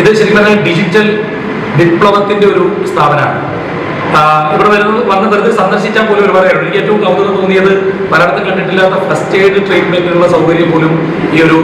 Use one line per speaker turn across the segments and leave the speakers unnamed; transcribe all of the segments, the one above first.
ഇത് ശരിക്കും പറഞ്ഞാൽ ഡിജിറ്റൽ വിപ്ലവത്തിന്റെ ഒരു സ്ഥാപനമാണ്. ഇവിടെ വരുന്നത് വന്ന് വെറുതെ സന്ദർശിച്ചാൽ പോലും ഒരുപാട് കാര്യമുണ്ട് എനിക്ക് ഏറ്റവും കൗതുകം തോന്നിയത് പലയിടത്തും കണ്ടിട്ടില്ലാത്ത ഫസ്റ്റ് എയ്ഡ് ട്രീറ്റ്മെന്റിനുള്ള സൗകര്യം പോലും ഈ ഒരു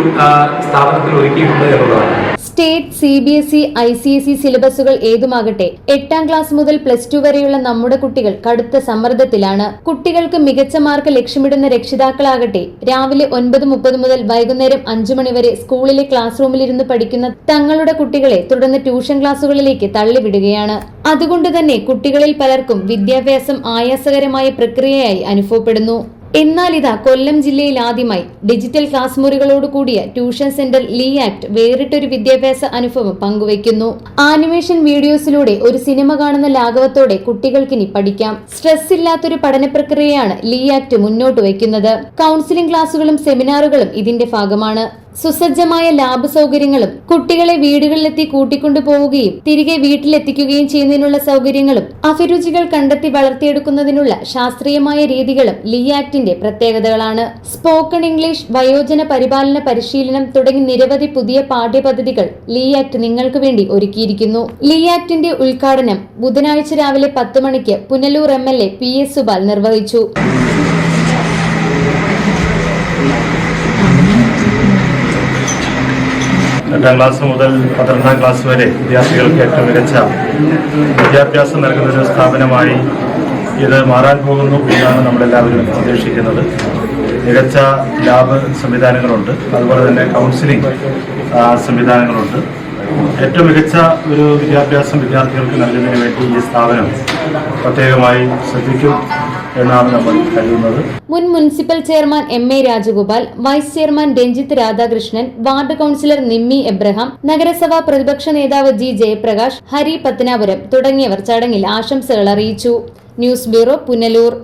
സ്ഥാപനത്തിൽ ഒരുക്കിയിട്ടുണ്ട് എന്നുള്ളതാണ്.
State C B S E I C S E സിലബസുകൾ ഏതുമാകട്ടെ എട്ടാം ക്ലാസ് മുതൽ പ്ലസ് ടു വരെയുള്ള നമ്മുടെ കുട്ടികൾ കടുത്ത സമ്മർദ്ദത്തിലാണ്. കുട്ടികൾക്ക് മികച്ച മാർക്ക് ലക്ഷ്യമിടുന്ന രക്ഷിതാക്കളാകട്ടെ രാവിലെ ഒൻപത് മുപ്പത് മുതൽ വൈകുന്നേരം അഞ്ചു മണിവരെ സ്കൂളിലെ ക്ലാസ് റൂമിലിരുന്ന് പഠിക്കുന്ന തങ്ങളുടെ കുട്ടികളെ തുടർന്ന് ട്യൂഷൻ ക്ലാസുകളിലേക്ക് തള്ളിവിടുകയാണ്. അതുകൊണ്ട് തന്നെ കുട്ടികളിൽ പലർക്കും വിദ്യാഭ്യാസം ആയാസകരമായ പ്രക്രിയയായി അനുഭവപ്പെടുന്നു. എന്നാൽ ഇതാ കൊല്ലം ജില്ലയിൽ ആദ്യമായി ഡിജിറ്റൽ ക്ലാസ് മുറികളോട് കൂടിയ ട്യൂഷൻ സെന്റർ ലീ ആക്ട് വേറിട്ടൊരു വിദ്യാഭ്യാസ അനുഭവം പങ്കുവയ്ക്കുന്നു. ആനിമേഷൻ വീഡിയോസിലൂടെ ഒരു സിനിമ കാണുന്ന ലാഘവത്തോടെ കുട്ടികൾക്കിനി പഠിക്കാം. സ്ട്രെസ് ഇല്ലാത്തൊരു പഠന പ്രക്രിയയാണ് ലീ ആക്ട് മുന്നോട്ട് വയ്ക്കുന്നത്. കൗൺസിലിംഗ് ക്ലാസുകളും സെമിനാറുകളും ഇതിന്റെ ഭാഗമാണ്. സുസജ്ജമായ ലാബ് സൗകര്യങ്ങളും കുട്ടികളെ വീടുകളിലെത്തി കൂട്ടിക്കൊണ്ടു പോവുകയും തിരികെ വീട്ടിലെത്തിക്കുകയും ചെയ്യുന്നതിനുള്ള സൗകര്യങ്ങളും അഭിരുചികൾ കണ്ടെത്തി വളർത്തിയെടുക്കുന്നതിനുള്ള ശാസ്ത്രീയമായ രീതികളും ലീ ആക്ടിന്റെ പ്രത്യേകതകളാണ്. സ്പോക്കൺ ഇംഗ്ലീഷ് വയോജന പരിപാലന പരിശീലനം തുടങ്ങി നിരവധി പുതിയ പാഠ്യപദ്ധതികൾ ലീ ആക്ട് നിങ്ങൾക്ക് വേണ്ടി ഒരുക്കിയിരിക്കുന്നു. ലീ ആക്ടിന്റെ ഉദ്ഘാടനം ബുധനാഴ്ച രാവിലെ പത്ത് മണിക്ക് Punalur M L A P S Supal നിർവഹിച്ചു.
എട്ടാം ക്ലാസ് മുതൽ പന്ത്രണ്ടാം ക്ലാസ് വരെ വിദ്യാർത്ഥികൾക്ക് ഏറ്റവും മികച്ച വിദ്യാഭ്യാസം നൽകുന്ന ഒരു സ്ഥാപനമായി ഇത് മാറാൻ പോകുന്നു എന്നാണ് നമ്മളെല്ലാവരും പ്രതീക്ഷിക്കുന്നത്. മികച്ച ലാബ് സംവിധാനങ്ങളുണ്ട്. അതുപോലെ തന്നെ കൗൺസിലിംഗ് സംവിധാനങ്ങളുണ്ട്. ഏറ്റവും മികച്ച ഒരു വിദ്യാഭ്യാസം വിദ്യാർത്ഥികൾക്ക് നൽകുന്നതിന് വേണ്ടി ഈ സ്ഥാപനം പ്രത്യേകമായി ശ്രദ്ധിക്കും. എന്നാണ്
മുൻ municipal chairman M A Rajagopal vice chairman Ranjith Radhakrishnan ward councillor Nimmi Abraham നഗരസഭാ പ്രതിപക്ഷ നേതാവ് ജി ജയപ്രകാശ് ഹരി പത്തനാപുരം തുടങ്ങിയവർ ചടങ്ങിൽ ആശംസകൾ അറിയിച്ചു. News bureau Punalur.